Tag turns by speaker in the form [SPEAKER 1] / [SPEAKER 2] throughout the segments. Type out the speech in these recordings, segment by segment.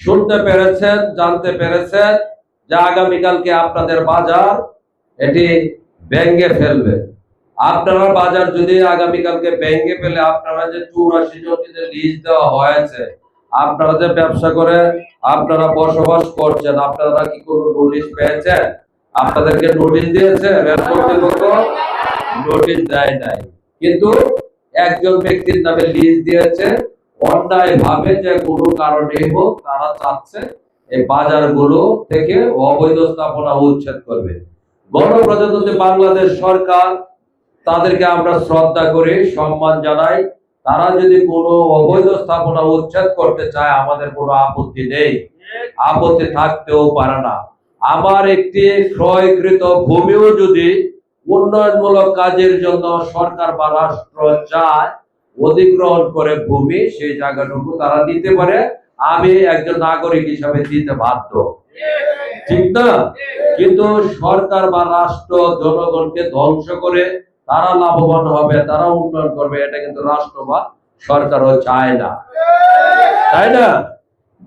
[SPEAKER 1] শুনতে পেরেছেন, জানতে পেরেছেন যে আগামীকালকে আপনাদের বাজার এটি ভেঙ্গে ফেলবে। আপনারা বাজার যদি আগামীকালকে ভেঙ্গে ফেলে, আপনারা যে চৌরাশি জনকে যে লিজ দেওয়া হয়েছে, আপনারা যে ব্যবসা করে আপনারা বসবাস করছেন, আপনারা কি কোনো নোটিশ পেয়েছেন? আপনাদেরকে নোটিশ দিয়েছে নোটিশ দেয় নাই। কিন্তু একজন ব্যক্তির নামে লিজ দিয়েছে অন্যায় ভাবে যে কোনো কারণে হোক তারা চাচ্ছে এই বাজারগুলো থেকে অবৈধ স্থাপনা উচ্ছেদ করবে। গণপ্রজাতন্ত্রী বাংলাদেশ সরকার, তাদেরকে আমরা শ্রদ্ধা করি, সম্মান জানাই। তারা যদি কোনো অবৈধ স্থাপনা উচ্ছেদ করতে চায়, আমাদের কোনো আপত্তি নেই। আপত্তি থাকতেও পারে না। আমার একটি ক্রয়কৃত ভূমিও যদি উন্নয়নমূলক কাজের জন্য সরকার বা রাষ্ট্র চায়, অধিগ্রহণ করে ভূমি, সেই জায়গাটুকু তারা নিতে পারে। আমি একজন নাগরিক হিসাবে দিতে বাধ্য। ঠিক না? কিন্তু সরকার বা রাষ্ট্র জনগণকে ধ্বংস করে তারা লাভবান হবে, তারা উন্নয়ন করবে, এটা কিন্তু রাষ্ট্র বা সরকারও চায় না। তাই না?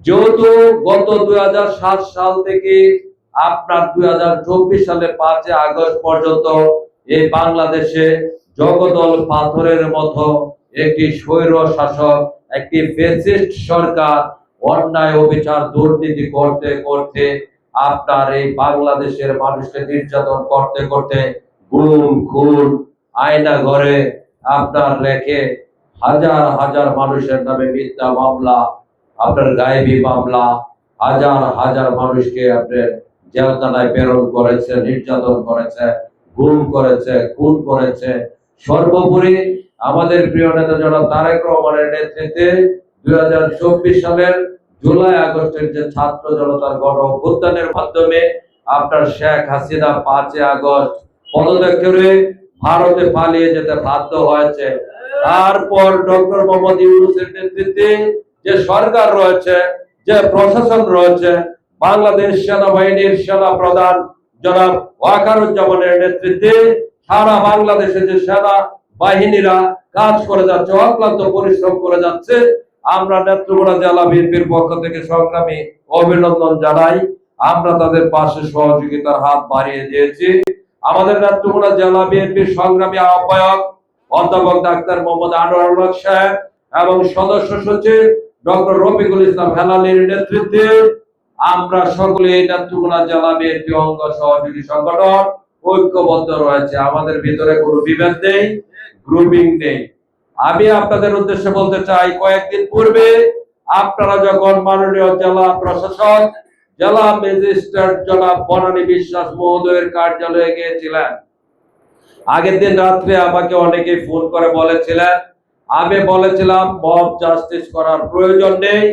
[SPEAKER 1] যেহেতু গত দুই হাজার সাত সাল থেকে আপনার দুই হাজার চব্বিশ সালে পাঁচই আগস্ট পর্যন্ত এই বাংলাদেশে জগদল পাথরের মতো একটি স্বৈর শাসক, একটি ফেসিস্ট সরকার অন্যায় অবিচার দুর্নীতি করতে করতে আপনার এই বাংলাদেশের মানুষকে নির্যাতন করতে করতে গুম, খুন, আয়না ঘরে আপনার রেখে হাজার হাজার মানুষের নামে মিথ্যা মামলা, আপনার গায়েবী মামলা, হাজার হাজার মানুষকে আপনার জেলখানায় প্রেরণ করেছে, নির্যাতন করেছে, গুম করেছে, খুন করেছে। সর্বোপরি আমাদের প্রিয় নেতা তারেক রহমানের নেতৃত্বে দুই সালের জুলাই আগস্টের যে ছাত্র জনতার গণ অভ্যুত্থানের মাধ্যমে আপনার শেখ হাসিনা পাঁচই আগস্ট ভারতে পালিয়ে যেতে বাধ্য হয়েছে। তারপর ডক্টর মোহাম্মদ ইউনুসের নেতৃত্বে যে সরকার রয়েছে, যে প্রশাসন রয়েছে বাংলাদেশ সেনাবাহিনীর সেনা প্রধান জনাব ওয়াকারুজ্জামানের নেতৃত্বে সারা বাংলাদেশে যে সেনা বাহিনীরা কাজ করে যাচ্ছে, অক্লান্ত পরিশ্রম করে যাচ্ছে, আমরা নেত্রকোনা জেলা বিএনপির পক্ষ থেকে সংগ্রামী অভিনন্দন জানাই। আমরা তাদের পাশে সহযোগিতার হাত বাড়িয়ে দিয়েছি। আমাদের নেত্রকোনা জেলা বিএনপির সংগ্রামী আহ্বায়ক অধ্যাপক ডাক্তার মোহাম্মদ আনোয়ার সাহেব এবং সদস্য সচিব ডক্টর রফিকুল ইসলাম হেলালির নেতৃত্বে আমরা সকলে নেত্রকোনা জেলা বিএনপি অঙ্গ সহযোগী সংগঠন, ঐক্যবদ্ধ রয়েছে। আমাদের ভিতরে কোনো বিভেদ নেই গ্রুপিং নেই। আমি আপনাদের উদ্দেশ্যে বলতে চাই, কয়েকদিন পূর্বে আপনারা যখন মাননীয় জেলা প্রশাসক, জেলা ম্যাজিস্ট্রেট জনাব বনানী বিশ্বাস মহোদয়ের কার্যালয়ে গিয়েছিলেন। আগের দিন রাত্রে আমাকে অনেকে ফোন করে বলেছিলেন, আমি বলেছিলাম, মব জাস্টিস করার প্রয়োজন নেই।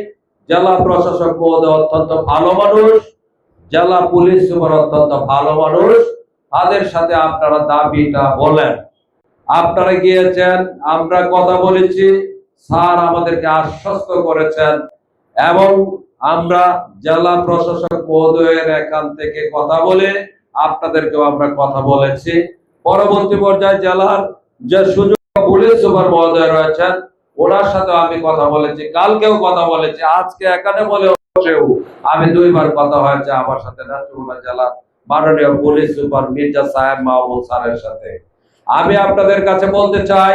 [SPEAKER 1] জেলা প্রশাসক মহোদয় অত্যন্ত ভালো মানুষ, জেলা পুলিশ সুপার অত্যন্ত ভালো মানুষ। তাদের সাথে আপনারা দাবিটা বলেন। আপনারা গিয়েছেন, আমরা কথা বলেছি, স্যার আমাদেরকে আশ্বস্ত করেছেন এবং আমরা জেলা প্রশাসক মহোদয়ের এখান থেকে কথা বলে আপনাদেরকেও আমরা কথা বলেছি। পরবর্তী পর্যায়ে জেলার যে সুযোগ পুলিশ সুপার মহোদয় রয়েছেন ওনার সাথে আমি কথা বলেছি, কালকেও কথা বলেছি, আজকে এখানে বলে আমি দুইবার কথা হয়েছে আমার সাথে জেলার মাননীয় পুলিশ সুপার মির্জা সাহেব মাহমুদ স্যারের সাথে। আমি আপনাদের কাছে বলতে চাই,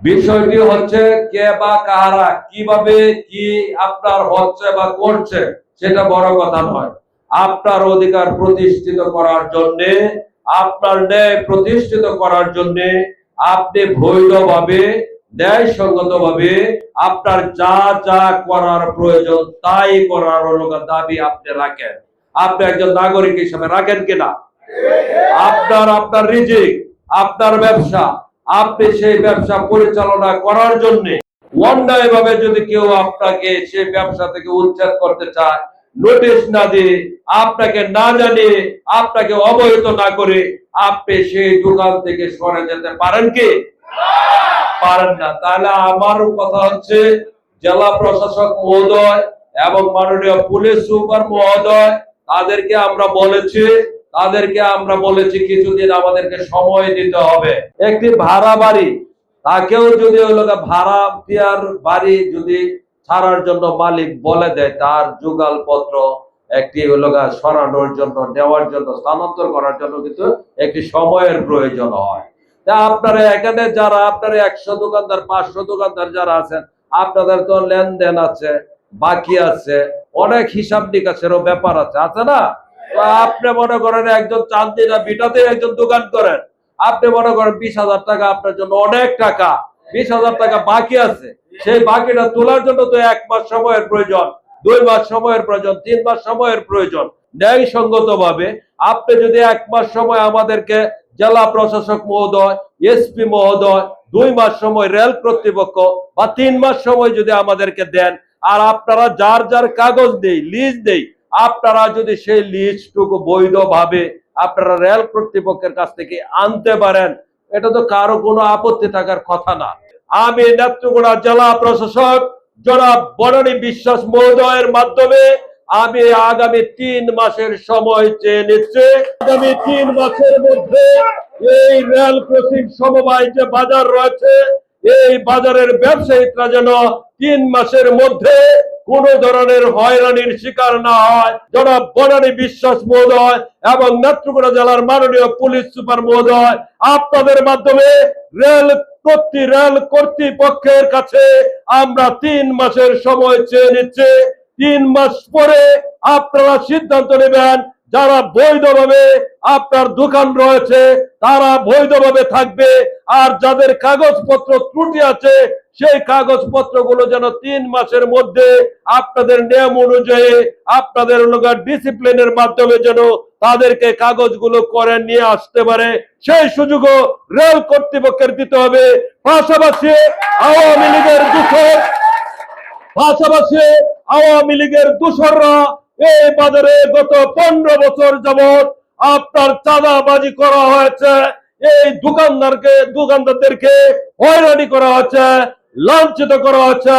[SPEAKER 1] বিষয়টি হচ্ছে কে বা কাহারা, কীভাবে কি আপনার হচ্ছে বা করছে, সেটা বড় কথা নয়। আপনার অধিকার প্রতিষ্ঠিত করার জন্য, আপনার ন্যায় প্রতিষ্ঠিত করার জন্য আপনি বৈধভাবে ন্যায়সঙ্গত ভাবে আপনার যা যা করার প্রয়োজন, তাই করার দাবি আপনি রাখেন। আপনি একজন নাগরিক হিসেবে রাখেন কিনা? আপনার আপনার রিজিক, আপনার ব্যবসা, আপনি সেই ব্যবসা পরিচালনা করার জন্য অন্যায় ভাবে যদি কেউ আপনাকে সেই ব্যবসা থেকে উচ্ছেদ করতে চায়, নোটিশ না দিয়ে, আপনাকে না জানিয়ে, আপনাকে অবহিত না করে, আপনি সেই দোকান থেকে সরে যেতে পারেন কি? পারেন না। তাহলে আমারও কথা হচ্ছে, জেলা প্রশাসক মহোদয় এবং মাননীয় পুলিশ সুপার মহোদয়, তাদেরকে আমরা বলেছি, তাদেরকে আমরা বলেছি কিছুদিন আমাদেরকে সময় দিতে হবে। একটি ভাড়া বাড়ি, তাকেও যদি ভাড়া দেওয়ার বাড়ি যদি ছাড়ার জন্য মালিক বলে দেয়, তার যুগাল পত্র একটি সরানোর জন্য, নেওয়ার জন্য, স্থানান্তর করার জন্য কিন্তু একটি সময়ের প্রয়োজন হয়। আপনারা এখানে যারা, আপনারা একশো দোকানদার, পাঁচশো দোকানদার যারা আছেন, আপনাদের তো লেনদেন আছে, বাকি আছে, অনেক হিসাব নিকাশেরও ব্যাপার আছে আছে না? আপনি মনে করেন একজন চান্দিনা বিটাতে একজন দোকান করেন, আপনি মনে করেন বিশ হাজার টাকা আপনার জন্য অনেক টাকা, বিশ হাজার টাকা বাকি আছে, সেই বাকিটা তোলার জন্য তো এক মাস সময়ের প্রয়োজন। দুই মাস সময়ের প্রয়োজন, তিন মাস সময়ের প্রয়োজন। ন্যায়সঙ্গত ভাবে আপনি যদি এক মাস সময় আমাদেরকে জেলা প্রশাসক মহোদয়, এসপি মহোদয়, দুই মাস সময় রেল কর্তৃপক্ষ বা তিন মাস সময় যদি আমাদেরকে দেন, আর আপনারা যার যার কাগজ দেই লিজ দেই আপনারা যদি সেই লিস্টটুকু বৈধভাবে আপনারা রেল কর্তৃপক্ষের কাছ থেকে আনতে পারেন, এটা তো কারও কোনো আপত্তি থাকার কথা না। আমি নেত্রকোনা জেলা প্রশাসক জনাব বনানী বিশ্বাস মহোদয়ের মাধ্যমে আমি আগামী তিন মাসের সময় চেয়ে নিচ্ছি। আগামী তিন মাসের মধ্যে এই রেল ক্রসিং সমবায় যে বাজার রয়েছে, এই বাজারের ব্যবসায়ীরা যেন তিন মাসের মধ্যে কোন ধরনের হয়রানির শিকার না হয়। জনাব বনানী বিশ্বাস মহোদয় এবং নেত্রকোনা জেলার মাননীয় পুলিশ সুপার মহোদয়, আপনাদের মাধ্যমে রেল কর্তৃ রেল কর্তৃপক্ষের কাছে আমরা তিন মাসের সময় চেয়ে নিচ্ছি। তিন মাস পরে আপনারা সিদ্ধান্ত নেবেন যারা বৈধভাবে আপনার দোকান রয়েছে, তারা বৈধভাবে থাকবে। আর যাদের কাগজপত্র ত্রুটি আছে, সেই কাগজপত্রগুলো যেন তিন মাসের মধ্যে আপনাদের নিয়ম অনুযায়ী আপনাদের ডিসিপ্লিনের মাধ্যমে যেন তাদেরকে কাগজগুলো করে নিয়ে আসতে পারে। সেই সুযোগও রেল কর্তৃপক্ষের দিতে হবে। পাশাপাশি আওয়ামী লীগের দূষণ পাশাপাশি আওয়ামী লীগের দূষররা এই বাজারে গত পনেরো বছর যাবৎ আপনার চাঁদাবাজি করা হয়েছে। এই দোকানদারকে, দোকানদারদেরকে হয়রানি করা হচ্ছে লাঞ্ছিত করা হচ্ছে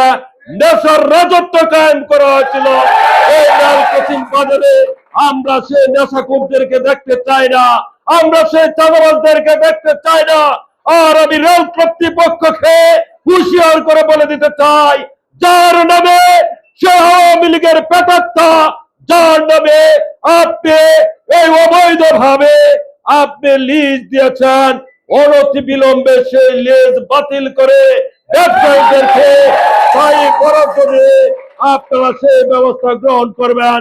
[SPEAKER 1] নেশার রাজত্ব কায়েম করা হয়েছিল। এই লাল কোচিং বাজারে আমরা সেই নেশাকুবদেরকে দেখতে চাই না, আমরা সেই চাঁদাবাজদেরকে দেখতে চাই না। আর আমি রেল কর্তৃপক্ষকে হুঁশিয়ার করে বলে দিতে চাই, যার নামে সে আওয়ামী লীগের পেটাত্তা যার নামে আপনি এই অবৈধ ভাবে আপনি লিজ দিয়েছেন অনতি বিলম্বে সেই লিজ বাতিল করে ব্যবসায়ীদেরকে আপনারা সেই ব্যবস্থা গ্রহণ করবেন।